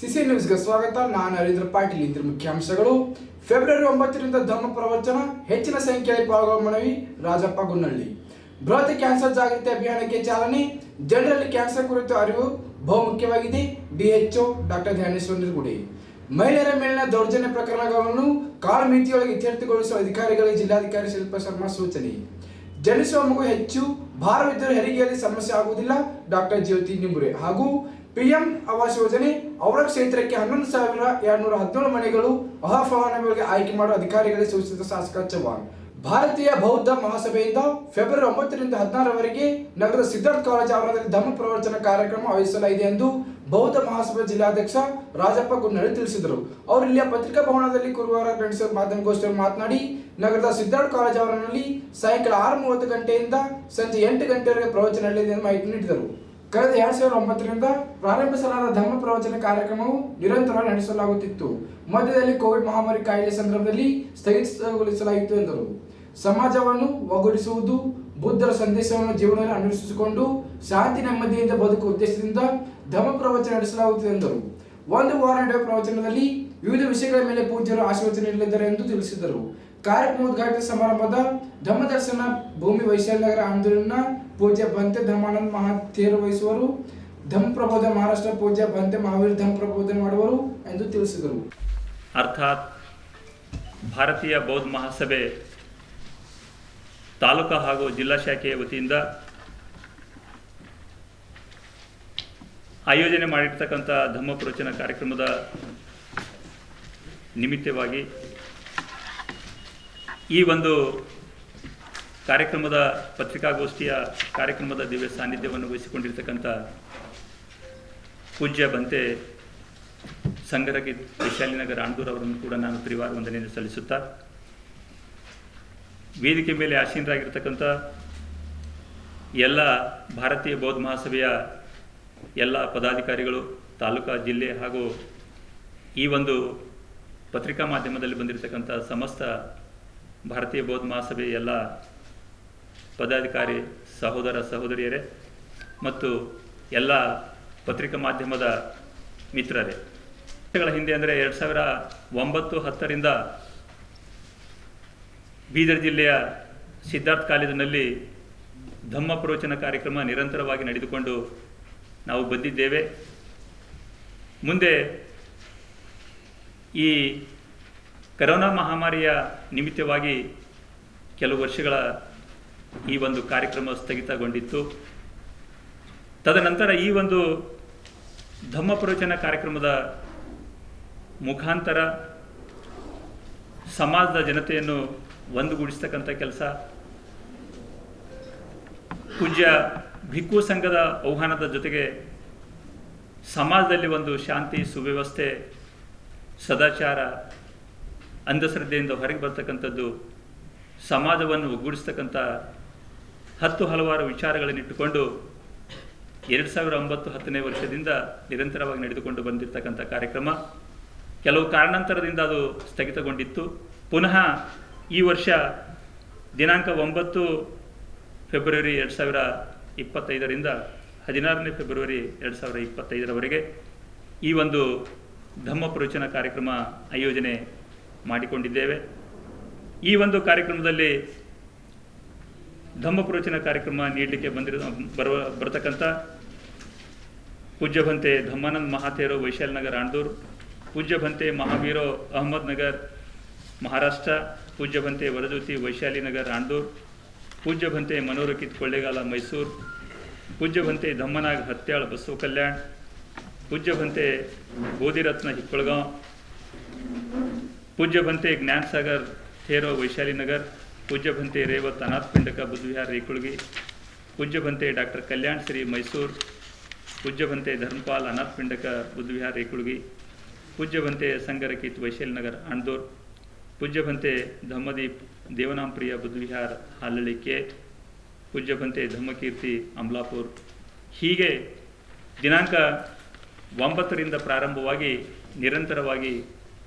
CC ನ್ಯೂಸ್ಗೆ ಸ್ವಾಗತ. ನಾನು ಹರೀಂದ್ರ ಪಾಟೀಲ್. ಇದ್ರ ಮುಖ್ಯಾಂಶಗಳು. ಫೆಬ್ರವರಿ ಒಂಬತ್ತರಿಂದ ಧರ್ಮ ಪ್ರವಚನ. ಹೆಚ್ಚಿನ ಸಂಖ್ಯೆಯಲ್ಲಿ ಪಾಲ್ಗೊಳ್ಳುವ ಮನವಿ ರಾಜಪ್ಪ ಗುನ್ನಳ್ಳಿ. ಬೃಹತ್ ಕ್ಯಾನ್ಸರ್ ಜಾಗೃತಿ ಅಭಿಯಾನಕ್ಕೆ ಚಾಲನೆ. ಜನರಲ್ಲಿ ಕ್ಯಾನ್ಸರ್ ಕುರಿತು ಅರಿವು ಬಹುಮುಖ್ಯವಾಗಿದೆ. DHO doctor ಧ್ಯಾನೇಶ್ವರ ನಿರ್ಗುಡಿ. ಮಹಿಳೆಯರ ಮೇಲಿನ ದೌರ್ಜನ್ಯ ಪ್ರಕರಣಗಳನ್ನು ಕಾಲಮಿತಿಯೊಳಗೆ ಇತ್ಯರ್ಥಗೊಳಿಸುವ ಅಧಿಕಾರಿಗಳಿಗೆ ಜಿಲ್ಲಾಧಿಕಾರಿ ಶಿಲ್ಪ ಶರ್ಮಾ ಸೂಚನೆ. ಜನಿಸುವ ಮಗು ಹೆಚ್ಚು. ಭಾರವಿದ್ದರೂ ಹೆರಿಗೆಯಲ್ಲಿ ಸಮಸ್ಯೆ ಆಗುವುದಿಲ್ಲ. ಡಾಕ್ಟರ್ ಜ್ಯೋತಿ ನಿಂಬುರೆ. ಹಾಗೂ ಪಿಎಂ ಆವಾಸ್ ಯೋಜನೆ ಅವರ ಕ್ಷೇತ್ರಕ್ಕೆ ಹನ್ನೊಂದು ಸಾವಿರ ಎರಡ್ನೂರ ಹದಿನೇಳು ಮನೆಗಳು ಅಹಫಲಾನುಭವಿಗಳಿಗೆ ಆಯ್ಕೆ ಮಾಡುವ ಅಧಿಕಾರಿಗಳಿಗೆ ಸೂಚಿಸಿದ ಶಾಸಕ ಚವ್ಹಾಣ್. ಭಾರತೀಯ ಬೌದ್ಧ ಮಹಾಸಭೆಯಿಂದ ಫೆಬ್ರವರಿ ಒಂಬತ್ತರಿಂದ ಹದಿನಾರರವರೆಗೆ ನಗರದ ಸಿದ್ಧಾರ್ಥ ಕಾಲೇಜ್ ಆವರಣದಲ್ಲಿ ಧರ್ಮ ಪ್ರವಚನ ಕಾರ್ಯಕ್ರಮ ಆಯೋಜಿಸಲಾಗಿದೆ ಎಂದು ಬೌದ್ಧ ಮಹಾಸಭಾ ಜಿಲ್ಲಾಧ್ಯಕ್ಷ ರಾಜಪ್ಪ ಗುನ್ನಳ್ಳಿ ತಿಳಿಸಿದರು. ಅವರು ಇಲ್ಲಿಯ ಪತ್ರಿಕಾ ಭವನದಲ್ಲಿ ಗುರುವಾರ ನಡೆಸಿದ ಮಾಧ್ಯಮಗೋಷ್ಠಿಯಲ್ಲಿ ಮಾತನಾಡಿ, ನಗರದ ಸಿದ್ಧಾರ್ಥ ಕಾಲೇಜ್ ಆವರಣದಲ್ಲಿ ಸಾಯಂಕಾಲ ಆರು ಮೂವತ್ತು ಗಂಟೆಯಿಂದ ಸಂಜೆ ಎಂಟು ಗಂಟೆವರೆಗೆ ಪ್ರವಚನ ನಡೆಯಲಿದೆ ಎಂದು ಮಾಹಿತಿ ನೀಡಿದರು. ಕಳೆದ ಎರಡ್ ಸಾವಿರದ ಒಂಬತ್ತರಿಂದ ಪ್ರಾರಂಭಿಸಲಾದ ಧರ್ಮ ಪ್ರವಚನ ಕಾರ್ಯಕ್ರಮವು ನಿರಂತರ ನಡೆಸಲಾಗುತ್ತಿತ್ತು. ಮಧ್ಯದಲ್ಲಿ ಕೋವಿಡ್ ಮಹಾಮಾರಿ ಕಾಯಿಲೆ ಸಂದರ್ಭದಲ್ಲಿ ಸ್ಥಗಿತಗೊಳಿಸಲಾಯಿತು ಎಂದರು. ಸಮಾಜವನ್ನು ಒಗ್ಗೂಡಿಸುವುದು ಬುದ್ಧರ ಸಂದೇಶವನ್ನು ಜೀವನದಲ್ಲಿ ಅನುಸರಿಸಿಕೊಂಡು ಶಾಂತಿ ನೆಮ್ಮದಿಯಿಂದ ಬದುಕುವ ಉದ್ದೇಶದಿಂದ ಧರ್ಮ ಪ್ರವಚನ ನಡೆಸಲಾಗುತ್ತದೆ ಎಂದರು. ಒಂದು ವಾರ ನಡೆಯುವ ಪ್ರವಚನದಲ್ಲಿ ವಿವಿಧ ವಿಷಯಗಳ ಮೇಲೆ ಪೂಜ್ಯರು ಆಶೀರ್ವಚನ ನೀಡಲಿದ್ದಾರೆ ಎಂದು ತಿಳಿಸಿದರು. ಕಾರ್ಯಕ್ರಮ ಉದ್ಘಾಟನೆ ಸಮಾರಂಭದ ಧರ್ಮದರ್ಶನ ಭೂಮಿ ವೈಶಾಲ್ಯ ನಗರ ಆಂದೋಲನ ಪೂಜ್ಯ ಬಂತೆ ಧರ್ಮಾನಂದ ಮಹಾತೇರು ವಹಿಸುವರು. ಧಮ್ ಪ್ರಬೋಧ ಮಹಾರಾಷ್ಟ್ರ ಪೂಜ್ಯ ಬಂತೆ ಮಹಾವೀರ್ ಧಮ್ ಪ್ರಬೋಧ ಮಾಡುವರು ಎಂದು ತಿಳಿಸಿದರು. ಅರ್ಥಾತ್ ಭಾರತೀಯ ಬೌದ್ಧ ಮಹಾಸಭೆ ತಾಲೂಕು ಹಾಗೂ ಜಿಲ್ಲಾ ಶಾಖೆಯ ವತಿಯಿಂದ ಆಯೋಜನೆ ಮಾಡಿರ್ತಕ್ಕಂಥ ಧಮ್ಮ ಪ್ರವಚನ ಕಾರ್ಯಕ್ರಮದ ನಿಮಿತ್ತವಾಗಿ ಈ ಒಂದು ಕಾರ್ಯಕ್ರಮದ ಪತ್ರಿಕಾಗೋಷ್ಠಿಯ ಕಾರ್ಯಕ್ರಮದ ದಿವ್ಯ ಸಾನ್ನಿಧ್ಯವನ್ನು ವಹಿಸಿಕೊಂಡಿರ್ತಕ್ಕಂಥ ಪೂಜ್ಯ ಬಂತೆ ಸಂಗರಗಿ ವಿಶಾಲಿನಗರ ಆಂಡೂರ್ ಅವರನ್ನು ಕೂಡ ನಾನು ಪರಿವಾರ ವಂದನೆಯನ್ನು ಸಲ್ಲಿಸುತ್ತಾ, ವೇದಿಕೆ ಮೇಲೆ ಆಸೀನರಾಗಿರ್ತಕ್ಕಂಥ ಎಲ್ಲ ಭಾರತೀಯ ಬೌದ್ಧ ಮಹಾಸಭೆಯ ಎಲ್ಲ ಪದಾಧಿಕಾರಿಗಳು, ತಾಲೂಕಾ, ಜಿಲ್ಲೆ ಹಾಗೂ ಈ ಒಂದು ಪತ್ರಿಕಾ ಮಾಧ್ಯಮದಲ್ಲಿ ಬಂದಿರತಕ್ಕಂಥ ಸಮಸ್ತ ಭಾರತೀಯ ಬೌದ್ಧ ಮಹಾಸಭೆಯ ಎಲ್ಲ ಪದಾಧಿಕಾರಿ ಸಹೋದರ ಸಹೋದರಿಯರೇ ಮತ್ತು ಎಲ್ಲ ಪತ್ರಿಕಾ ಮಾಧ್ಯಮದ ಮಿತ್ರರೇ. ವರ್ಷಗಳ ಹಿಂದೆ ಅಂದರೆ ಎರಡು ಸಾವಿರ ಒಂಬತ್ತು ಹತ್ತರಿಂದ ಬೀದರ್ ಜಿಲ್ಲೆಯ ಸಿದ್ಧಾರ್ಥ ಕಾಲೇಜಿನಲ್ಲಿ ಧಮ್ಮ ಪ್ರವಚನ ಕಾರ್ಯಕ್ರಮ ನಿರಂತರವಾಗಿ ನಡೆದುಕೊಂಡು ನಾವು ಬಂದಿದ್ದೇವೆ. ಮುಂದೆ ಈ ಕರೋನಾ ಮಹಾಮಾರಿಯ ನಿಮಿತ್ತವಾಗಿ ಕೆಲವು ವರ್ಷಗಳ ಈ ಒಂದು ಕಾರ್ಯಕ್ರಮ ಸ್ಥಗಿತಗೊಂಡಿತ್ತು. ತದನಂತರ ಈ ಒಂದು ಧಮ್ಮ ಪ್ರವಚನ ಕಾರ್ಯಕ್ರಮದ ಮುಖಾಂತರ ಸಮಾಜದ ಜನತೆಯನ್ನು ಒಂದುಗೂಡಿಸ್ತಕ್ಕಂಥ ಕೆಲಸ. ಪೂಜ್ಯ ಭಿಕ್ಕು ಸಂಘದ ಆಹ್ವಾನದ ಜೊತೆಗೆ ಸಮಾಜದಲ್ಲಿ ಒಂದು ಶಾಂತಿ, ಸುವ್ಯವಸ್ಥೆ, ಸದಾಚಾರ, ಅಂಧಶ್ರದ್ಧೆಯಿಂದ ಹೊರಗೆ ಬರ್ತಕ್ಕಂಥದ್ದು ಸಮಾಜವನ್ನು ಒಗ್ಗೂಡಿಸ್ತಕ್ಕಂಥ ಹತ್ತು ಹಲವಾರು ವಿಚಾರಗಳನ್ನಿಟ್ಟುಕೊಂಡು ಎರಡು ಸಾವಿರ ಒಂಬತ್ತು ಹತ್ತನೇ ವರ್ಷದಿಂದ ನಿರಂತರವಾಗಿ ನಡೆದುಕೊಂಡು ಬಂದಿರತಕ್ಕಂಥ ಕಾರ್ಯಕ್ರಮ. ಕೆಲವು ಕಾರಣಾಂತರದಿಂದ ಅದು ಸ್ಥಗಿತಗೊಂಡಿತ್ತು. ಪುನಃ ಈ ವರ್ಷ ದಿನಾಂಕ ಒಂಬತ್ತು ಫೆಬ್ರವರಿ ಎರಡು ಸಾವಿರ ಇಪ್ಪತ್ತೈದರಿಂದ ಹದಿನಾರನೇ ಫೆಬ್ರವರಿ ಎರಡು ಸಾವಿರ ಇಪ್ಪತ್ತೈದರವರೆಗೆ ಈ ಒಂದು ಧಮ್ಮ ಪ್ರವಚನ ಕಾರ್ಯಕ್ರಮ ಆಯೋಜನೆ ಮಾಡಿಕೊಂಡಿದ್ದೇವೆ. ಈ ಒಂದು ಕಾರ್ಯಕ್ರಮದಲ್ಲಿ ಧಮ್ಮ ಪ್ರವಚನ ಕಾರ್ಯಕ್ರಮ ನೀಡಲಿಕ್ಕೆ ಬಂದಿರೋ, ಬರುವ, ಬರತಕ್ಕಂಥ ಪೂಜ್ಯಭಂತೆ ಧಮ್ಮಾನಂದ್ ಮಹಾತೇರೋ, ವೈಶಾಲ್ ನಗರ್ ಪೂಜ್ಯ ಪೂಜ್ಯಭಂತೆ ಮಹಾವೀರೋ, ಅಹಮದ್ ನಗರ್, ಮಹಾರಾಷ್ಟ್ರ, ಪೂಜ್ಯಭಂತೆ ವರಜ್ಯೋತಿ, ವೈಶಾಲಿ ನಗರ್ ಆಂಡೂರ್ ಪೂಜ್ಯಭಂತೆ ಮನೋರಕಿತ್ ಕೊಳ್ಳೇಗಾಲ, ಮೈಸೂರು, ಪೂಜ್ಯಭಂತೆ ಧಮ್ಮನಾಗ್ ಹತ್ಯಾಳ್, ಬಸವ ಕಲ್ಯಾಣ್, ಪೂಜ್ಯಭಂತೆ ಗೋಧಿರತ್ನ ಹಿಪ್ಪಳಗಾಂವ್ ಪೂಜ್ಯಭಂತೆ ಜ್ಞಾನಸಾಗರ್ ಥೇರೋ ವೈಶಾಲಿ ನಗರ್ ಪೂಜ್ಯಭಂತೆ ರೇವತ್ ಅನಾಥ್ ಪಿಂಡಕ ಬುದ್ಧವಿಹಾರ್ ಪೂಜ್ಯ ಭಂತೆ ಡಾಕ್ಟರ್ ಕಲ್ಯಾಣ್ ಶ್ರೀ ಮೈಸೂರು ಪೂಜ್ಯಭಂತೆ ಧರ್ಮಪಾಲ್ ಅನಾಥ್ ಪಿಂಡಕ ಬುದ್ಧವಿಹಾರ್ ಪೂಜ್ಯ ಭಂತೆ ಸಂಗರಕಿತ್ ವೈಶಾಲಿ ನಗರ್ ಪೂಜ್ಯ ಭಂತೆ ಧಮ್ಮದೀಪ್ ದೇವನಾಂಪ್ರಿಯ ಬುದ್ಧವಿಹಾರ್ ಹಾಲಳಿಕೆ ಪೂಜ್ಯಭಂತೆ ಧಮ್ಮಕೀರ್ತಿ ಅಮ್ಲಾಪುರ್. ಹೀಗೆ ದಿನಾಂಕ ಒಂಬತ್ತರಿಂದ ಪ್ರಾರಂಭವಾಗಿ ನಿರಂತರವಾಗಿ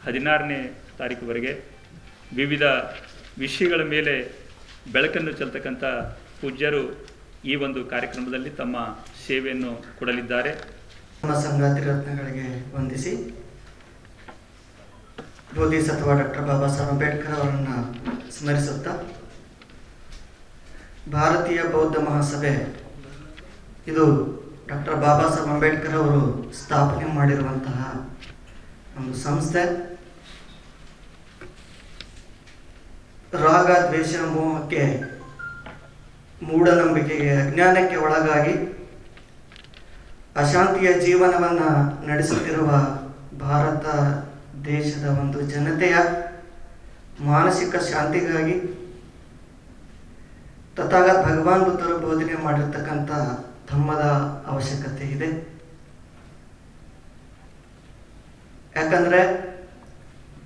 ಹದಿನಾರನೇ ತಾರೀಕುವರೆಗೆ ವಿವಿಧ ವಿಷಯಗಳ ಮೇಲೆ ಬೆಳಕನ್ನು ಚೆಲ್ತಕ್ಕಂಥ ಪೂಜ್ಯರು ಈ ಒಂದು ಕಾರ್ಯಕ್ರಮದಲ್ಲಿ ತಮ್ಮ ಸೇವೆಯನ್ನು ಕೊಡಲಿದ್ದಾರೆ. ನಮ್ಮ ಸಂಗಾತಿ ರತ್ನಗಳಿಗೆ ವಂದಿಸಿ ಬೋಧಿಸತ್ವ ಡಾಕ್ಟರ್ ಬಾಬಾ ಸಾಹೇಬ್ ಅಂಬೇಡ್ಕರ್ ಅವರನ್ನು ಸ್ಮರಿಸುತ್ತಾ ಭಾರತೀಯ ಬೌದ್ಧ ಮಹಾಸಭೆ ಇದು ಡಾಕ್ಟರ್ ಬಾಬಾ ಸಾಹೇಬ್ ಅಂಬೇಡ್ಕರ್ ಅವರು ಸ್ಥಾಪನೆ ಮಾಡಿರುವಂತಹ ಒಂದು ಸಂಸ್ಥೆ. ರಾಗ, ದ್ವೇಷ ಮೋಹಕ್ಕೆ ಮೂಢನಂಬಿಕೆಗೆ ಅಜ್ಞಾನಕ್ಕೆ ಒಳಗಾಗಿ ಅಶಾಂತಿಯ ಜೀವನವನ್ನು ನಡೆಸುತ್ತಿರುವ ಭಾರತ ದೇಶದ ಒಂದು ಜನತೆಯ ಮಾನಸಿಕ ಶಾಂತಿಗಾಗಿ ತಥಾಗತ ಭಗವಾನ್ ಬುದ್ಧರು ಬೋಧನೆ ಮಾಡಿರ್ತಕ್ಕಂಥ ಧರ್ಮದ ಅವಶ್ಯಕತೆ ಇದೆ. ಯಾಕಂದ್ರೆ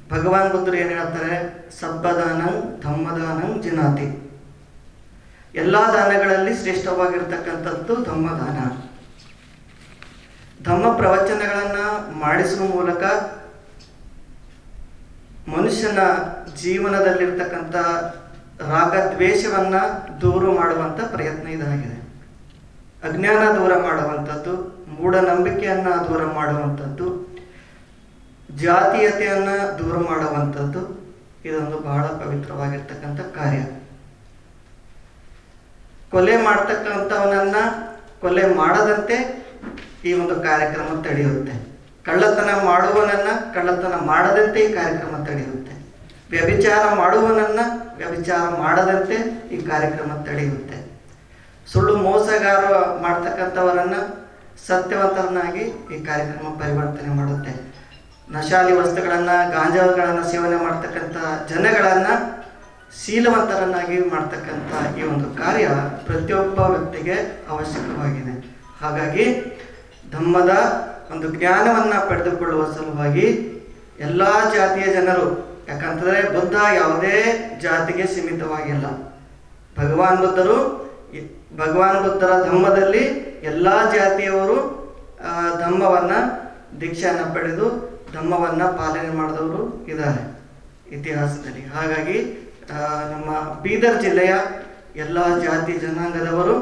ಭಗವಾನ್ ಬುದ್ಧರು ಏನು ಹೇಳ್ತಾರೆ? ಸಬ್ಬದಾನಂ ಧಮ್ಮದಾನಂ ಜಿನಾತಿ. ಎಲ್ಲ ದಾನಗಳಲ್ಲಿ ಶ್ರೇಷ್ಠವಾಗಿರ್ತಕ್ಕಂಥದ್ದು ಧಮ್ಮದಾನ. ಧಮ್ಮ ಪ್ರವಚನಗಳನ್ನು ಮಾಡಿಸುವ ಮೂಲಕ ಮನುಷ್ಯನ ಜೀವನದಲ್ಲಿರ್ತಕ್ಕಂಥ ರಾಗದ್ವೇಷವನ್ನು ದೂರ ಮಾಡುವಂಥ ಪ್ರಯತ್ನ ಇದಾಗಿದೆ. ಅಜ್ಞಾನ ದೂರ ಮಾಡುವಂಥದ್ದು, ಮೂಢನಂಬಿಕೆಯನ್ನ ದೂರ ಮಾಡುವಂಥದ್ದು ಜಾತೀಯತೆಯನ್ನ ದೂರ ಮಾಡುವಂಥದ್ದು ಇದೊಂದು ಬಹಳ ಪವಿತ್ರವಾಗಿರ್ತಕ್ಕಂಥ ಕಾರ್ಯ. ಕೊಲೆ ಮಾಡ್ತಕ್ಕಂಥವನನ್ನ ಕೊಲೆ ಮಾಡದಂತೆ ಈ ಒಂದು ಕಾರ್ಯಕ್ರಮ ತಡೆಯುತ್ತೆ. ಕಳ್ಳತನ ಮಾಡುವನನ್ನ ಕಳ್ಳತನ ಮಾಡದಂತೆ ಈ ಕಾರ್ಯಕ್ರಮ ತಡೆಯುತ್ತೆ. ವ್ಯಭಿಚಾರ ಮಾಡುವನನ್ನ ವ್ಯಭಿಚಾರ ಮಾಡದಂತೆ ಈ ಕಾರ್ಯಕ್ರಮ ತಡೆಯುತ್ತೆ. ಸುಳ್ಳು ಮೋಸಗಾರ ಮಾಡ್ತಕ್ಕಂಥವರನ್ನ ಸತ್ಯವಂತರನ್ನಾಗಿ ಈ ಕಾರ್ಯಕ್ರಮ ಪರಿವರ್ತನೆ ಮಾಡುತ್ತೆ. ನಶಾಲಿ ವಸ್ತುಗಳನ್ನು, ಗಾಂಜಾಗಳನ್ನ ಸೇವನೆ ಮಾಡ್ತಕ್ಕಂಥ ಜನಗಳನ್ನು ಶೀಲವಂತರನ್ನಾಗಿ ಮಾಡ್ತಕ್ಕಂಥ ಈ ಒಂದು ಕಾರ್ಯ ಪ್ರತಿಯೊಬ್ಬ ವ್ಯಕ್ತಿಗೆ ಅವಶ್ಯಕವಾಗಿದೆ. ಹಾಗಾಗಿ ಧಮ್ಮದ ಒಂದು ಜ್ಞಾನವನ್ನ ಪಡೆದುಕೊಳ್ಳುವ ಸಲುವಾಗಿ ಎಲ್ಲ ಜಾತಿಯ ಜನರು, ಯಾಕಂತಂದ್ರೆ ಬುದ್ಧ ಯಾವುದೇ ಜಾತಿಗೆ ಸೀಮಿತವಾಗಿಲ್ಲ. ಭಗವಾನ್ ಬುದ್ಧರು ಭಗವಾನ್ ಬುದ್ಧರ ಧಮ್ಮದಲ್ಲಿ ಎಲ್ಲ ಜಾತಿಯವರು ಧಮ್ಮವನ್ನ ದೀಕ್ಷೆಯನ್ನ ಪಡೆದು ಧಮ್ಮವನ್ನ ಪಾಲನೆ ಮಾಡಿದವರು ಇದ್ದಾರೆ ಇತಿಹಾಸದಲ್ಲಿ. ಹಾಗಾಗಿ ನಮ್ಮ ಬೀದರ್ ಜಿಲ್ಲೆಯ ಎಲ್ಲ ಜಾತಿ ಜನಾಂಗದವರು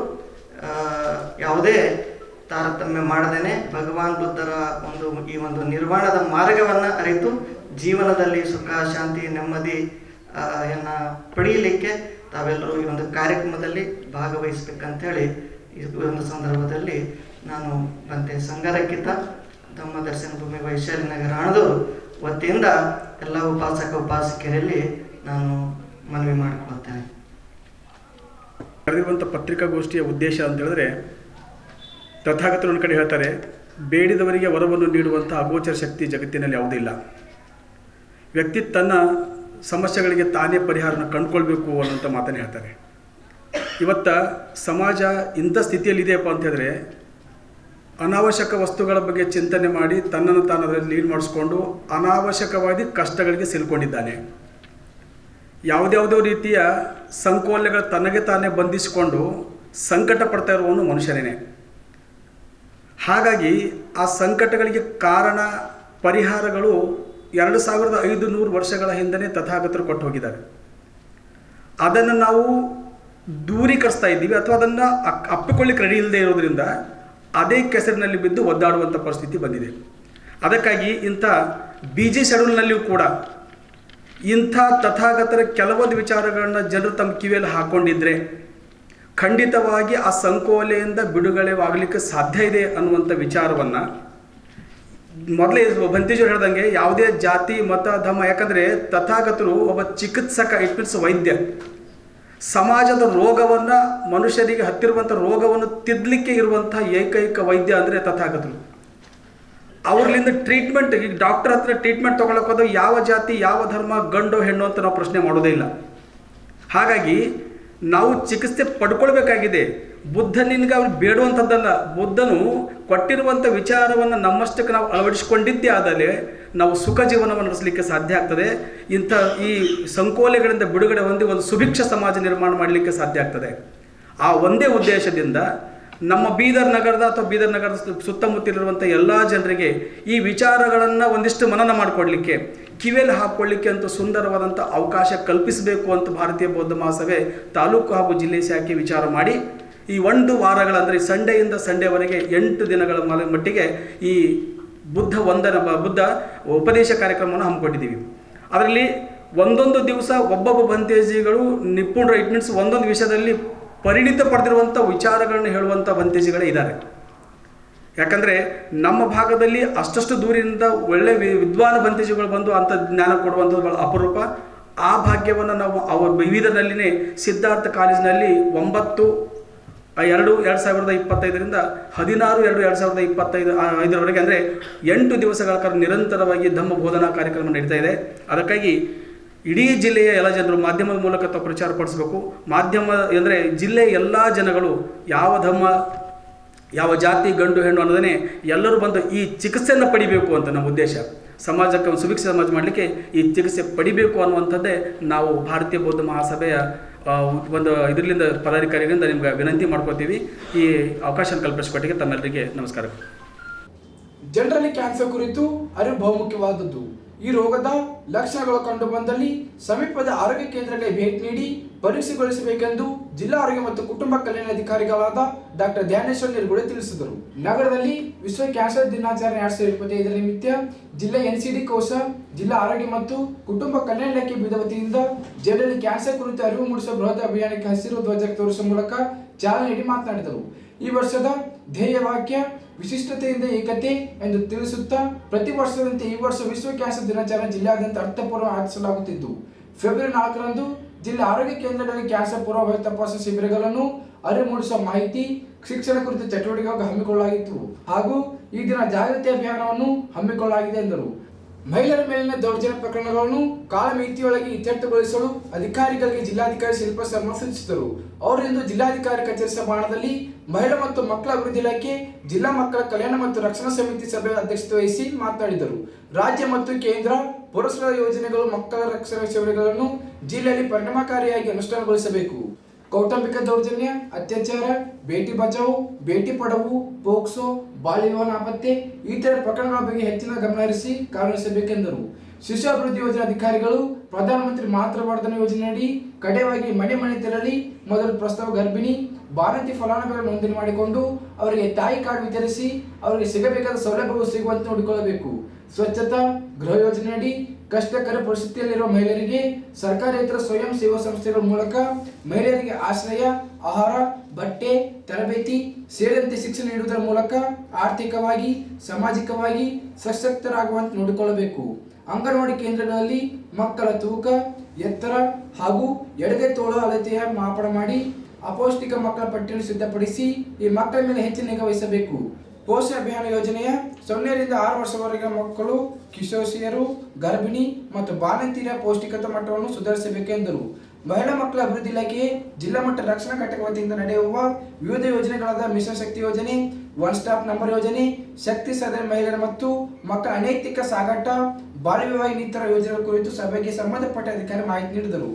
ಯಾವುದೇ ತಾರತಮ್ಯ ಮಾಡದೇನೆ ಭಗವಾನ್ ಬುದ್ಧರ ಒಂದು, ಈ ಒಂದು ನಿರ್ವಾಣದ ಮಾರ್ಗವನ್ನ ಅರಿತು ಜೀವನದಲ್ಲಿ ಸುಖ, ಶಾಂತಿ, ನೆಮ್ಮದಿ ಯನ್ನ ಪಡೆಯಲಿಕ್ಕೆ ತಾವೆಲ್ಲರೂ ಈ ಒಂದು ಕಾರ್ಯಕ್ರಮದಲ್ಲಿ ಭಾಗವಹಿಸ್ಬೇಕಂತ ಹೇಳಿ ಈ ಒಂದು ಸಂದರ್ಭದಲ್ಲಿ ನಾನು ಬಂತೆ ಸಂಘರಕ್ಕಿತ ಧಮ್ಮ ದರ್ಶನ ಭೂಮಿ ವೈಶಾಲಿ ನಗರ ಹಣದವರು ವತಿಯಿಂದ ಎಲ್ಲ ಉಪಾಸಕ ಉಪಾಸಕಿಯರಲ್ಲಿ ನಾನು ಮನವಿ ಮಾಡಿಕೊಳ್ತೇನೆ. ಕರೆದಿರುವಂಥ ಪತ್ರಿಕಾಗೋಷ್ಠಿಯ ಉದ್ದೇಶ ಅಂತ ಹೇಳಿದ್ರೆ, ತಥಾಗತರು ಒಂದು ಕಡೆ ಹೇಳ್ತಾರೆ, ಬೇಡಿದವರಿಗೆ ವರವನ್ನು ನೀಡುವಂಥ ಅಗೋಚರ ಶಕ್ತಿ ಜಗತ್ತಿನಲ್ಲಿ ಯಾವುದೂ ಇಲ್ಲ. ವ್ಯಕ್ತಿ ತನ್ನ ಸಮಸ್ಯೆಗಳಿಗೆ ತಾನೇ ಪರಿಹಾರನ ಕಂಡುಕೊಳ್ಬೇಕು ಅನ್ನೋಂಥ ಮಾತನ್ನು ಹೇಳ್ತಾರೆ. ಇವತ್ತ ಸಮಾಜ ಇಂಥ ಸ್ಥಿತಿಯಲ್ಲಿದೆಯಪ್ಪ ಅಂತ ಹೇಳಿದ್ರೆ ಅನಾವಶ್ಯಕ ವಸ್ತುಗಳ ಬಗ್ಗೆ ಚಿಂತನೆ ಮಾಡಿ ತನ್ನನ್ನು ತಾನು ಅದರಲ್ಲಿ ಲೀಡ್ ಮಾಡಿಸ್ಕೊಂಡು ಅನಾವಶ್ಯಕವಾಗಿ ಕಷ್ಟಗಳಿಗೆ ಸಿಲ್ಕೊಂಡಿದ್ದಾನೆ. ಯಾವುದ್ಯಾವುದೋ ರೀತಿಯ ಸಂಕೋಲೆಗಳು ತನಗೆ ತಾನೇ ಬಂಧಿಸಿಕೊಂಡು ಸಂಕಟ ಪಡ್ತಾ ಇರುವವನು ಮನುಷ್ಯನೇ ಹಾಗಾಗಿ ಆ ಸಂಕಟಗಳಿಗೆ ಕಾರಣ ಪರಿಹಾರಗಳು ಎರಡು ಸಾವಿರದ ಐದು ನೂರು ವರ್ಷಗಳ ಹಿಂದನೇ ತಥಾಗತರು ಕೊಟ್ಟು ಹೋಗಿದ್ದಾರೆ ಅದನ್ನು ನಾವು ದೂರೀಕರಿಸ್ತಾ ಇದ್ದೀವಿ ಅಥವಾ ಅದನ್ನು ಅಪ್ಪಿಕೊಳ್ಳಿಕ್ಕೆ ರೆಡಿ ಇಲ್ಲದೆ ಇರೋದ್ರಿಂದ ಅದೇ ಕೆಸರಿನಲ್ಲಿ ಬಿದ್ದು ಒದ್ದಾಡುವಂಥ ಪರಿಸ್ಥಿತಿ ಬಂದಿದೆ. ಅದಕ್ಕಾಗಿ ಇಂಥ ಬಿ ಜಿ ಶೆಡ್ಯೂಲ್ನಲ್ಲಿಯೂ ಕೂಡ ಇಂಥ ತಥಾಗತರ ಕೆಲವೊಂದು ವಿಚಾರಗಳನ್ನ ಜನರು ತಮ್ಮ ಕಿವಿಯಲ್ಲಿ ಹಾಕ್ಕೊಂಡಿದ್ರೆ ಖಂಡಿತವಾಗಿ ಆ ಸಂಕೋಲೆಯಿಂದ ಬಿಡುಗಡೆ ಆಗಲಿಕ್ಕೆ ಸಾಧ್ಯ ಇದೆ ಅನ್ನುವಂಥ ವಿಚಾರವನ್ನು ಮೊದಲೇ ಬಂತೇಶ್ವರ್ ಹೇಳ್ದಂಗೆ ಯಾವುದೇ ಜಾತಿ, ಮತ, ಧರ್ಮ, ಯಾಕಂದರೆ ತಥಾಗತರು ಒಬ್ಬ ಚಿಕಿತ್ಸಕ ಇಟ್ ಮೀನ್ಸ್ ವೈದ್ಯ. ಸಮಾಜದ ರೋಗವನ್ನು, ಮನುಷ್ಯರಿಗೆ ಹತ್ತಿರುವಂಥ ರೋಗವನ್ನು ತಿದ್ದಲಿಕ್ಕೆ ಇರುವಂಥ ಏಕೈಕ ವೈದ್ಯ ಅಂದರೆ ತಥಾಗತರು. ಅವ್ರಲಿಂದ ಟ್ರೀಟ್ಮೆಂಟ್ ಈಗ ಡಾಕ್ಟರ್ ಹತ್ರ ಟ್ರೀಟ್ಮೆಂಟ್ ತೊಗೊಳಕ್ಕೆ ಯಾವ ಜಾತಿ, ಯಾವ ಧರ್ಮ, ಗಂಡು, ಹೆಣ್ಣು ಅಂತ ನಾವು ಪ್ರಶ್ನೆ ಮಾಡೋದೇ ಇಲ್ಲ. ಹಾಗಾಗಿ ನಾವು ಚಿಕಿತ್ಸೆ ಪಡ್ಕೊಳ್ಬೇಕಾಗಿದೆ. ಬುದ್ಧ ನಿನಗೆ ಅವ್ರು ಬೇಡುವಂಥದ್ದಲ್ಲ. ಬುದ್ಧನು ಕೊಟ್ಟಿರುವಂಥ ವಿಚಾರವನ್ನು ನಮ್ಮಷ್ಟಕ್ಕೆ ನಾವು ಅಳವಡಿಸಿಕೊಂಡಿದ್ದೇ ಆದಲ್ಲಿ ನಾವು ಸುಖ ಜೀವನವನ್ನು ನಡೆಸಲಿಕ್ಕೆ ಸಾಧ್ಯ ಆಗ್ತದೆ. ಇಂಥ ಈ ಸಂಕೋಲೆಗಳಿಂದ ಬಿಡುಗಡೆ ಹೊಂದಿ ಒಂದು ಸುಭಿಕ್ಷ ಸಮಾಜ ನಿರ್ಮಾಣ ಮಾಡಲಿಕ್ಕೆ ಸಾಧ್ಯ ಆಗ್ತದೆ. ಆ ಒಂದೇ ಉದ್ದೇಶದಿಂದ ನಮ್ಮ ಬೀದರ್ ನಗರದ ಅಥವಾ ಬೀದರ್ ನಗರದ ಸುತ್ತಮುತ್ತಲಿರುವಂಥ ಎಲ್ಲ ಜನರಿಗೆ ಈ ವಿಚಾರಗಳನ್ನು ಒಂದಿಷ್ಟು ಮನನ ಮಾಡಿಕೊಡ್ಲಿಕ್ಕೆ, ಕಿವಿಯಲ್ಲಿ ಹಾಕ್ಕೊಳ್ಳಿಕ್ಕೆ ಅಂತ ಸುಂದರವಾದಂಥ ಅವಕಾಶ ಕಲ್ಪಿಸಬೇಕು ಅಂತ ಭಾರತೀಯ ಬೌದ್ಧ ಮಹಾಸಭೆ ತಾಲೂಕು ಹಾಗೂ ಜಿಲ್ಲೆ ಶಾಖೆ ವಿಚಾರ ಮಾಡಿ ಈ ಒಂದು ವಾರಗಳಂದರೆ ಸಂಡೆಯಿಂದ ಸಂಡೆವರೆಗೆ ಎಂಟು ದಿನಗಳ ಮಟ್ಟಿಗೆ ಈ ಬುದ್ಧ ವಂದನ, ಬ- ಬುದ್ಧ ಉಪದೇಶ ಕಾರ್ಯಕ್ರಮವನ್ನು ಹಮ್ಮಿಕೊಂಡಿದ್ದೀವಿ. ಅದರಲ್ಲಿ ಒಂದೊಂದು ದಿವಸ ಒಬ್ಬೊಬ್ಬ ಬಂತೇಜಿಗಳು ನಿಪುಣರು ಇಟ್ ಮೀನ್ಸ್ ಒಂದೊಂದು ವಿಷಯದಲ್ಲಿ ಪರಿಣಿತ ಪಡೆದಿರುವಂಥ ವಿಚಾರಗಳನ್ನು ಹೇಳುವಂಥ ಬಂತೇಜಿಗಳೇ ಇದ್ದಾರೆ. ಯಾಕಂದರೆ ನಮ್ಮ ಭಾಗದಲ್ಲಿ ಅಷ್ಟಷ್ಟು ದೂರಿನಿಂದ ಒಳ್ಳೆ ವಿದ್ವಾನ ಬಂತೇಜಿಗಳು ಬಂದು ಅಂಥ ಜ್ಞಾನ ಕೊಡುವಂಥದ್ದು ಭಾಳ ಅಪರೂಪ. ಆ ಭಾಗ್ಯವನ್ನು ನಾವು ಅವರ ವಿವಿಧದಲ್ಲಿನೇ ಸಿದ್ಧಾರ್ಥ ಕಾಲೇಜಿನಲ್ಲಿ ಒಂಬತ್ತು ಆ, ಎರಡು ಎರಡು ಸಾವಿರದ ಇಪ್ಪತ್ತೈದರಿಂದ ಹದಿನಾರು ಎರಡು ಎರಡು ಸಾವಿರದ ಇಪ್ಪತ್ತೈದು ಐದರವರೆಗೆ ಅಂದರೆ ಎಂಟು ದಿವಸಗಳ ಕಾಲ ನಿರಂತರವಾಗಿ ಧಮ್ಮ ಬೋಧನಾ ಕಾರ್ಯಕ್ರಮ ನಡೀತಾ ಇದೆ. ಅದಕ್ಕಾಗಿ ಇಡೀ ಜಿಲ್ಲೆಯ ಎಲ್ಲ ಜನರು ಮಾಧ್ಯಮದ ಮೂಲಕ ತಾವು ಪ್ರಚಾರ ಪಡಿಸಬೇಕು. ಮಾಧ್ಯಮ ಅಂದರೆ ಜಿಲ್ಲೆಯ ಎಲ್ಲ ಜನಗಳು ಯಾವ ಧಮ್ಮ ಯಾವ ಜಾತಿ ಗಂಡು ಹೆಣ್ಣು ಅನ್ನೋದನ್ನೇ ಎಲ್ಲರೂ ಬಂದು ಈ ಚಿಕಿತ್ಸೆಯನ್ನು ಪಡಿಬೇಕು ಅಂತ ನಮ್ಮ ಉದ್ದೇಶ. ಸಮಾಜಕ್ಕೆ ಸುಭಿಕ್ಷ ಸಮಾಜ ಮಾಡಲಿಕ್ಕೆ ಈ ಚಿಕಿತ್ಸೆ ಪಡಿಬೇಕು ಅನ್ನುವಂಥದ್ದೇ ನಾವು ಭಾರತೀಯ ಬೌದ್ಧ ಮಹಾಸಭೆಯ ಒಂದು ಇದರಿಂದ ಪದಾಧಿಕಾರಿಗಳಿಂದ ನಿಮ್ಗೆ ವಿನಂತಿ ಮಾಡ್ಕೋತೀವಿ ಈ ಅವಕಾಶ ಕಲ್ಪಿಸಿಕೊಟ್ಟಿಗೆ ತಮ್ಮೆಲ್ಲರಿಗೆ ನಮಸ್ಕಾರ ಜನರಲ್ಲಿ ಕ್ಯಾನ್ಸರ್ ಕುರಿತು ಅರಿವು ಬಹುಮುಖ್ಯವಾದದ್ದು. ಈ ರೋಗದ ಲಕ್ಷಣಗಳು ಕಂಡು ಬಂದಲ್ಲಿ ಸಮೀಪದ ಆರೋಗ್ಯ ಕೇಂದ್ರಕ್ಕೆ ಭೇಟಿ ನೀಡಿ ಪರೀಕ್ಷೆಗೊಳಿಸಬೇಕೆಂದು ಜಿಲ್ಲಾ ಆರೋಗ್ಯ ಮತ್ತು ಕುಟುಂಬ ಕಲ್ಯಾಣ ಅಧಿಕಾರಿಗಳಾದ ಡಾಕ್ಟರ್ ಧ್ಯಾನೇಶ್ವರ್ ನಿರ್ಗುಡೆ ತಿಳಿಸಿದರು. ನಗರದಲ್ಲಿ ವಿಶ್ವ ಕ್ಯಾನ್ಸರ್ ದಿನಾಚರಣೆ ಎರಡ್ ಸಾವಿರದ ಇಪ್ಪತ್ತೈದರ ನಿಮಿತ್ತ ಜಿಲ್ಲಾ ಎನ್ಸಿಡಿ ಕೋಶ, ಜಿಲ್ಲಾ ಆರೋಗ್ಯ ಮತ್ತು ಕುಟುಂಬ ಕಲ್ಯಾಣ ಇಲಾಖೆ ಬೀದ ವತಿಯಿಂದ ಜಿಲ್ಲೆಯಲ್ಲಿ ಕ್ಯಾನ್ಸರ್ ಕುರಿತು ಅರಿವು ಮೂಡಿಸುವ ಬೃಹತ್ ಅಭಿಯಾನಕ್ಕೆ ಹಸಿರು ಧ್ವಜ ತೋರಿಸುವ ಮೂಲಕ ಚಾಲನೆ ನೀಡಿ ಮಾತನಾಡಿದರು. ಈ ವರ್ಷದ ಧ್ಯೇಯ ವಾಕ್ಯ ವಿಶಿಷ್ಟತೆಯಿಂದ ಏಕತೆ ಎಂದು ತಿಳಿಸುತ್ತಾ ಪ್ರತಿ ವರ್ಷದಂತೆ ಈ ವರ್ಷ ವಿಶ್ವ ಕ್ಯಾನ್ಸರ್ ದಿನಾಚರಣೆ ಜಿಲ್ಲಾದ್ಯಂತ ಅರ್ಥಪೂರ್ವ ಆಚರಿಸಲಾಗುತ್ತಿದ್ದು. ಫೆಬ್ರವರಿ ನಾಲ್ಕರಂದು ಜಿಲ್ಲಾ ಆರೋಗ್ಯ ಕೇಂದ್ರಗಳಲ್ಲಿ ಕ್ಯಾನ್ಸರ್ ಪೂರ್ವ ತಪಾಸಣಾ ಶಿಬಿರಗಳನ್ನು ಅರಿವು ಮೂಡಿಸುವ ಮಾಹಿತಿ ಶಿಕ್ಷಣ ಕುರಿತ ಚಟುವಟಿಕೆಗಳು ಹಮ್ಮಿಕೊಳ್ಳಲಾಗಿತ್ತು. ಹಾಗೂ ಈ ದಿನ ಜಾಗೃತಿ ಅಭಿಯಾನವನ್ನು ಹಮ್ಮಿಕೊಳ್ಳಲಾಗಿದೆ ಎಂದರು. ಮಹಿಳೆಯರ ಮೇಲಿನ ದೌರ್ಜನ್ಯ ಪ್ರಕರಣಗಳನ್ನು ಕಾಲಮಿತಿಯೊಳಗೆ ಇತ್ಯರ್ಥಗೊಳಿಸಲು ಅಧಿಕಾರಿಗಳಿಗೆ ಜಿಲ್ಲಾಧಿಕಾರಿ ಶಿಲ್ಪ ಶರ್ಮಾ ಸೂಚಿಸಿದರು. ಅವರಿಂದು ಜಿಲ್ಲಾಧಿಕಾರಿ ಕಚೇರಿ ಸಭಾಂಗಣದಲ್ಲಿ ಮಹಿಳಾ ಮತ್ತು ಮಕ್ಕಳ ಅಭಿವೃದ್ಧಿ ಇಲಾಖೆ, ಜಿಲ್ಲಾ ಮಕ್ಕಳ ಕಲ್ಯಾಣ ಮತ್ತು ರಕ್ಷಣಾ ಸಮಿತಿ ಸಭೆ ಅಧ್ಯಕ್ಷತೆ ವಹಿಸಿ ಮಾತನಾಡಿದರು. ರಾಜ್ಯ ಮತ್ತು ಕೇಂದ್ರ ಪುರಸ್ಕಾರ ಯೋಜನೆಗಳು ಮಕ್ಕಳ ರಕ್ಷಣಾ ಸೇವೆಗಳನ್ನು ಜಿಲ್ಲೆಯಲ್ಲಿ ಪರಿಣಾಮಕಾರಿಯಾಗಿ ಅನುಷ್ಠಾನಗೊಳಿಸಬೇಕು. ಕೌಟುಂಬಿಕ ದೌರ್ಜನ್ಯ, ಅತ್ಯಾಚಾರ, ಬೇಟಿ ಬಚಾವು, ಬೇಟಿ ಪಡವು, ಪೋಕ್ಸೋ ಬಾಲ್ಯ ನಾಪತ್ತೆ ಈ ತರ ಪ್ರಕರಣಗಳ ಬಗ್ಗೆ ಹೆಚ್ಚಿನ ಗಮನ ಹರಿಸಿ ಕಾರ್ಯನಿರ್ವಹಿಸಬೇಕೆಂದರು. ಶಿಶು ಅಭಿವೃದ್ಧಿ ಯೋಜನೆ ಅಧಿಕಾರಿಗಳು, ಪ್ರಧಾನಮಂತ್ರಿ ಮಾತೃವರ್ಧನ ಯೋಜನೆಯಡಿ ಕಡೇವಾಗಿ ಮನೆ ಮನೆ ತೆರಳಿ, ಮೊದಲು ಪ್ರಸ್ತಾವ ಗರ್ಭಿಣಿ ಬಾಣಂತಿ ಫಲಾನುಭವಿಗಳ ನೋಂದಣಿ ಮಾಡಿಕೊಂಡು ಅವರಿಗೆ ತಾಯಿ ಕಾರ್ಡ್ ವಿತರಿಸಿ ಅವರಿಗೆ ಸಿಗಬೇಕಾದ ಸೌಲಭ್ಯಗಳು ಸಿಗುವಂತೆ ನೋಡಿಕೊಳ್ಳಬೇಕು. ಸ್ವಚ್ಛತಾ, ಗೃಹ ಯೋಜನೆಯಡಿ ಕಷ್ಟಕರ ಪರಿಸ್ಥಿತಿಯಲ್ಲಿರುವ ಮಹಿಳೆಯರಿಗೆ ಸರ್ಕಾರೇತರ ಸ್ವಯಂ ಸೇವಾ ಸಂಸ್ಥೆಗಳ ಮೂಲಕ ಮಹಿಳೆಯರಿಗೆ ಆಶ್ರಯ, ಆಹಾರ, ಬಟ್ಟೆ, ತರಬೇತಿ ಸೇರಿದಂತೆ ಶಿಕ್ಷಣ ನೀಡುವುದರ ಮೂಲಕ ಆರ್ಥಿಕವಾಗಿ, ಸಾಮಾಜಿಕವಾಗಿ ಸಶಕ್ತರಾಗುವಂತೆ ನೋಡಿಕೊಳ್ಳಬೇಕು. ಅಂಗನವಾಡಿ ಕೇಂದ್ರಗಳಲ್ಲಿ ಮಕ್ಕಳ ತೂಕ, ಎತ್ತರ ಹಾಗೂ ಎಡಗೈ ತೋಳ ಅಳತೆಯ ಮಾಪನ ಮಾಡಿ ಅಪೌಷ್ಟಿಕ ಮಕ್ಕಳ ಪಟ್ಟಿಯನ್ನು ಸಿದ್ಧಪಡಿಸಿ ಈ ಮಕ್ಕಳ ಮೇಲೆ ಹೆಚ್ಚಿನ ನಿಗಾ ವಹಿಸಬೇಕು. ಪೋಷಣ ಅಭಿಯಾನ ಯೋಜನೆಯ ಸೊನ್ನೆರಿಂದ ಆರು ವರ್ಷವರೆಗಿನ ಮಕ್ಕಳು, ಕಿಶೋರಿಯರು, ಗರ್ಭಿಣಿ ಮತ್ತು ಬಾಲಂತಿರ ಪೌಷ್ಟಿಕತೆ ಮಟ್ಟವನ್ನು ಸುಧಾರಿಸಬೇಕೆಂದರು ಮಹಿಳಾ ಮಕ್ಕಳ ಅಭಿವೃದ್ಧಿ ಇಲಾಖೆ ಜಿಲ್ಲಾ ಮಟ್ಟ ರಕ್ಷಣಾ ಘಟಕ ವತಿಯಿಂದ ನಡೆಯುವ ವಿವಿಧ ಯೋಜನೆಗಳಾದ ಮಿಷನ್ ಶಕ್ತಿ ಯೋಜನೆ, ಒನ್ ಸ್ಟಾಪ್ ನಂಬರ್ ಯೋಜನೆ, ಶಕ್ತಿ ಸದನ ಮಹಿಳೆಯರ ಮತ್ತು ಮಕ್ಕಳ ಅನೈತಿಕ ಸಾಗಾಟ, ಬಾಲ್ಯ ವಿವಾಹ ಇನ್ನಿತರ ಯೋಜನೆಗಳ ಕುರಿತು ಸಭೆಗೆ ಸಂಬಂಧಪಟ್ಟ ಅಧಿಕಾರಿ ಮಾಹಿತಿ ನೀಡಿದರು.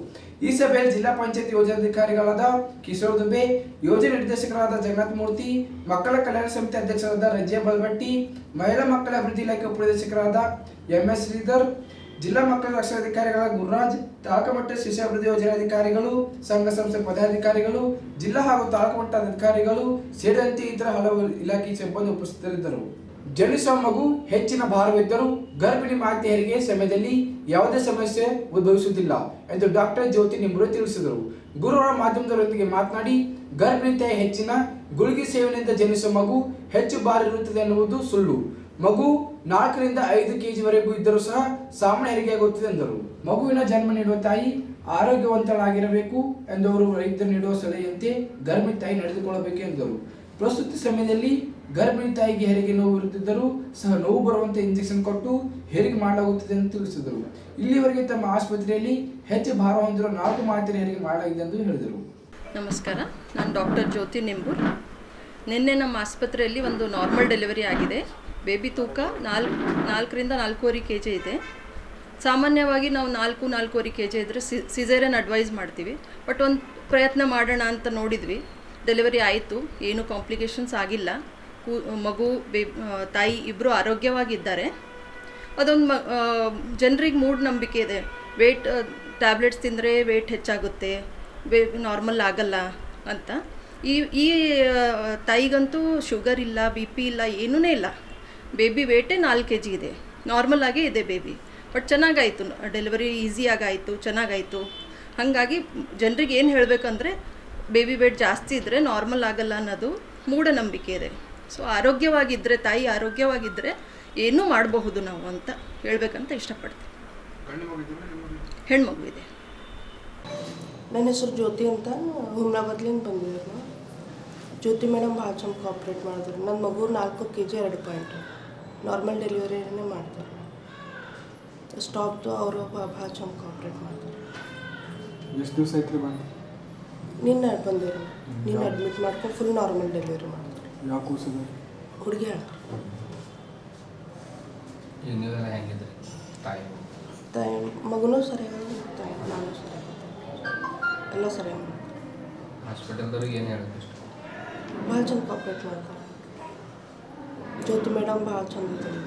ಈ ಸಭೆಯಲ್ಲಿ ಜಿಲ್ಲಾ ಪಂಚಾಯತ್ ಯೋಜನಾಧಿಕಾರಿಗಳಾದ ಕಿಶೋರ್ ದುಬೆ, ಯೋಜನೆ ನಿರ್ದೇಶಕರಾದ ಜಗನ್ನಾಥ್ ಮೂರ್ತಿ, ಮಕ್ಕಳ ಕಲ್ಯಾಣ ಸಮಿತಿ ಅಧ್ಯಕ್ಷರಾದ ರಜೆ ಬಲ್ಬಟ್ಟಿ ಮಹಿಳಾ ಮಕ್ಕಳ ಅಭಿವೃದ್ಧಿ ಇಲಾಖೆ ಉಪನಿರ್ದೇಶಕರಾದ ಎಂ ಎಸ್ ಶ್ರೀಧರ್, ಜಿಲ್ಲಾ ಮಕ್ಕಳ ರಕ್ಷಣಾಧಿಕಾರಿಗಳಾದ ಗುರುರಾಜ್ ತಾಲೂಕು ಮಟ್ಟ ಶಿಶು ಅಭಿವೃದ್ಧಿ ಯೋಜನಾಧಿಕಾರಿಗಳು, ಸಂಘ ಸಂಸ್ಥೆ ಪದಾಧಿಕಾರಿಗಳು, ಜಿಲ್ಲಾ ಹಾಗೂ ತಾಲೂಕು ಮಟ್ಟದ ಅಧಿಕಾರಿಗಳು ಸೇರಿದಂತೆ ಇತರ ಹಲವು ಇಲಾಖೆ ಸಿಬ್ಬಂದಿ ಉಪಸ್ಥಿತರಿದ್ದರು. ಜನಿಸುವ ಮಗು ಹೆಚ್ಚಿನ ಭಾರವಿದ್ದರೂ ಗರ್ಭಿಣಿ ಮಾತೆಯರಿಗೆ ಸಮಯದಲ್ಲಿ ಯಾವುದೇ ಸಮಸ್ಯೆ ಉದ್ಭವಿಸುವುದಿಲ್ಲ ಎಂದು ಡಾಕ್ಟರ್ ಜ್ಯೋತಿ ನಿಂಬರು ತಿಳಿಸಿದರು. ಗುರುವಾರ ಮಾಧ್ಯಮದವರೊಂದಿಗೆ ಮಾತನಾಡಿ ಗರ್ಭಿಣಿ ತಾಯಿ ಹೆಚ್ಚಿನ ಗುಳಿಗೆ ಸೇವನೆಯಿಂದ ಜನಿಸುವ ಮಗು ಹೆಚ್ಚು ಭಾರ ಇರುತ್ತದೆ ಎನ್ನುವುದು ಸುಳ್ಳು. ಮಗು ನಾಲ್ಕರಿಂದ ಐದು ಕೆಜಿವರೆಗೂ ಇದ್ದರೂ ಸಹ ಸಾಮಾನ್ಯ ಹೆರಿಗೆಯಾಗುತ್ತದೆ ಎಂದರು. ಮಗುವಿನ ಜನ್ಮ ನೀಡುವ ತಾಯಿ ಆರೋಗ್ಯವಂತಳಾಗಿರಬೇಕು ಎಂದು ಅವರು ರೈತರು ನೀಡುವ ಸಲಹೆಯಂತೆ ಗರ್ಭಿಣಿ ತಾಯಿ ನಡೆದುಕೊಳ್ಳಬೇಕು ಎಂದರು. ಪ್ರಸ್ತುತ ಸಮಯದಲ್ಲಿ ಗರ್ಭಿಣಿ ತಾಯಿಗೆ ಹೆರಿಗೆ ನೋವು ಇರುತ್ತಿದ್ದರೂ ಸಹ ನೋವು ಬರುವಂತೆ ಇಂಜೆಕ್ಷನ್ ಕೊಟ್ಟು ಹೆರಿಗೆ ಮಾಡಲಾಗುತ್ತಿದೆ ಎಂದು ತಿಳಿಸಿದರು. ಇಲ್ಲಿವರೆಗೆ ತಮ್ಮ ಆಸ್ಪತ್ರೆಯಲ್ಲಿ ಹೆಚ್ಚು ಭಾರ ಹೊಂದಿರುವ ನಾಲ್ಕು ಮಾಹಿತಿ ಹೆರಿಗೆ ಮಾಡಲಾಗಿದೆ ಎಂದು ಹೇಳಿದರು. ನಮಸ್ಕಾರ, ನಾನು ಡಾಕ್ಟರ್ ಜ್ಯೋತಿ ನಿಂಬೂರ್. ನಿನ್ನೆ ನಮ್ಮ ಆಸ್ಪತ್ರೆಯಲ್ಲಿ ಒಂದು ನಾರ್ಮಲ್ ಡೆಲಿವರಿ ಆಗಿದೆ. ಬೇಬಿ ತೂಕ ನಾಲ್ಕು, ನಾಲ್ಕರಿಂದ ನಾಲ್ಕೂವರೆ ಕೆ ಜಿ ಇದೆ. ಸಾಮಾನ್ಯವಾಗಿ ನಾವು ನಾಲ್ಕು, ನಾಲ್ಕೂವರೆ ಕೆ ಜಿ ಇದ್ದರೆ ಸಿಸೇರಿಯನ್ ಅಡ್ವೈಸ್ ಮಾಡ್ತೀವಿ. ಬಟ್ ಒಂದು ಪ್ರಯತ್ನ ಮಾಡೋಣ ಅಂತ ನೋಡಿದ್ವಿ. ಡೆಲಿವರಿ ಆಯಿತು. ಏನೂ ಕಾಂಪ್ಲಿಕೇಶನ್ಸ್ ಆಗಿಲ್ಲ. ಮಗು ತಾಯಿ ಇಬ್ಬರು ಆರೋಗ್ಯವಾಗಿದ್ದಾರೆ. ಅದೊಂದು ಮ ಜನರಿಗೆ ಮೂಢನಂಬಿಕೆ ಇದೆ. ವೆಯ್ಟ್ ಟ್ಯಾಬ್ಲೆಟ್ಸ್ ತಿಂದರೆ ವೆಯ್ಟ್ ಹೆಚ್ಚಾಗುತ್ತೆ ವೇ ನಾರ್ಮಲ್ ಆಗಲ್ಲ ಅಂತ. ಈ ಈ ತಾಯಿಗಂತೂ ಶುಗರ್ ಇಲ್ಲ, ಬಿ ಪಿ ಇಲ್ಲ ಏನೂ ಇಲ್ಲ. ಬೇಬಿ ವೇಟೇ ನಾಲ್ಕು ಕೆ ಜಿ ಇದೆ. ನಾರ್ಮಲ್ ಆಗೇ ಇದೆ ಬೇಬಿ. ಬಟ್ ಚೆನ್ನಾಗಾಯಿತು, ಡೆಲಿವರಿ ಈಸಿಯಾಗಿ ಆಯಿತು ಚೆನ್ನಾಗಾಯಿತು. ಹಾಗಾಗಿ ಜನರಿಗೆ ಏನು ಹೇಳಬೇಕಂದ್ರೆ, ಬೇಬಿ ವೇಟ್ ಜಾಸ್ತಿ ಇದ್ದರೆ ನಾರ್ಮಲ್ ಆಗಲ್ಲ ಅನ್ನೋದು ಮೂಢನಂಬಿಕೆ ಇದೆ. ಸೊ ಆರೋಗ್ಯವಾಗಿದ್ದರೆ ತಾಯಿ ಆರೋಗ್ಯವಾಗಿದ್ದರೆ ಏನೂ ಮಾಡಬಹುದು ನಾವು ಅಂತ ಹೇಳಬೇಕಂತ ಇಷ್ಟಪಡ್ತೀನಿ. ಹೆಣ್ಮಗು ಇದೆ. ನನ್ನ ಹೆಸರು ಜ್ಯೋತಿ ಅಂತ. ಹುಮ್ನಾಬಾದ್ಲಿಂದ ಬಂದಿದ್ರು ಜ್ಯೋತಿ ಮೇಡಮ್ ಭಾಳ ಚಂದ ಕಾಪ್ರೇಟ್ ಮಾಡಿದ್ರು. ನನ್ನ ಮಗು ನಾಲ್ಕು ಕೆ ಜಿ ಎರಡು ಪಾಯಿಂಟ್. ನಾರ್ಮಲ್ ಡೆಲಿವರಿನೇ ಮಾಡ್ತಾರೆ. ಸ್ಟಾಪ್ದು ಅವರು ಭಾಳ ಚಂದ ಕಾಪ್ರೇಟ್ ಮಾಡ್ತಾರೆ. ಎಷ್ಟು ದಿವಸ ಆಯ್ತು ಬಂದು? ನಿನ್ನೆ ಬಂದಿರು ನೀನು ಅಡ್ಮಿಟ್ ಮಾಡ್ಕೊಂಡು ಫುಲ್ ನಾರ್ಮಲ್ ಡೆಲಿವರಿ ಮಾಡ್ತಾರೆ. ಯಾವ ಕೂಸಿದೆ ಹುಡುಗಿ ಹೇಳ ಈಗ ನೀವೆಲ್ಲ ಹೆಂಗಿದ್ರಿ? ತಾಯಿ. ತಾಯಿ ಮಗುನೂ ಸರಿಯಾಗಿ ತಾಯಿ ನಾನು ಸರಿಯಾಗಿ ಎಲ್ಲ ಸರಿಯಾಗಿ ಹಾಸ್ಪಿಟಲ್ದವ್ರಿಗೆ ಏನು ಹೇಳೋದು ಇಷ್ಟ? ಭಾಳ ಚಂದ ಕೋಪ್ರೇಟ್ ಮಾಡ್ತಾರೆ. ಜ್ಯೋತಿ ಮೇಡಮ್ ಭಾಳ ಚಂದ ಇದ್ದಾರೆ.